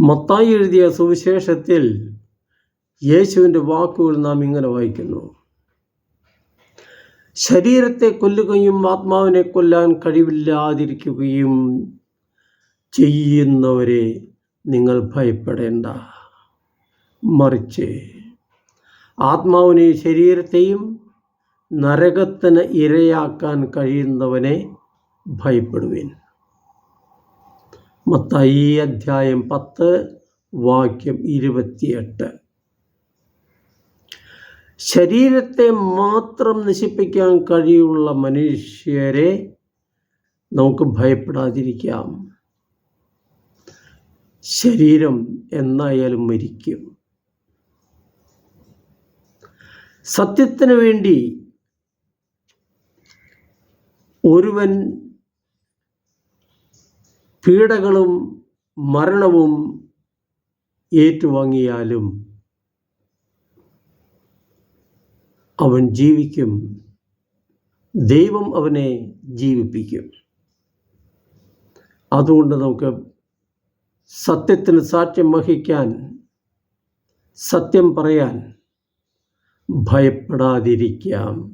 മത്തായി എഴുതിയ സുവിശേഷത്തിൽ യേശുവിന്റെ വാക്കുകൾ നാം ഇങ്ങനെ വായിക്കുന്നു. ശരീരത്തെ കൊല്ലുകയും ആത്മാവിനെ കൊല്ലാൻ കഴിവില്ലാതിരിക്കുകയും ചെയ്യുന്നവരെ നിങ്ങൾ ഭയപ്പെടേണ്ട. മറിച്ച് ആത്മാവിനെയും ശരീരത്തെയും നരകത്തിന് ഇരയാക്കാൻ കഴിയുന്നവനെ ഭയപ്പെടുവിൻ. മത്തായി അധ്യായം പത്ത് വാക്യം ഇരുപത്തിയെട്ട്. ശരീരത്തെ മാത്രം നശിപ്പിക്കാൻ കഴിയുള്ള മനുഷ്യരെ നമുക്ക് ഭയപ്പെടാതിരിക്കാം. ശരീരം എന്നായാലും മരിക്കും. സത്യത്തിന് വേണ്ടി ഒരുവൻ പീഡകളും മരണവും ഏറ്റുവാങ്ങിയാലും അവൻ ജീവിക്കും. ദൈവം അവനെ ജീവിപ്പിക്കും. അതുകൊണ്ട് നമുക്ക് സത്യത്തിന് സാക്ഷ്യം വഹിക്കാൻ സത്യം പറയാൻ ഭയപ്പെടാതിരിക്കാം.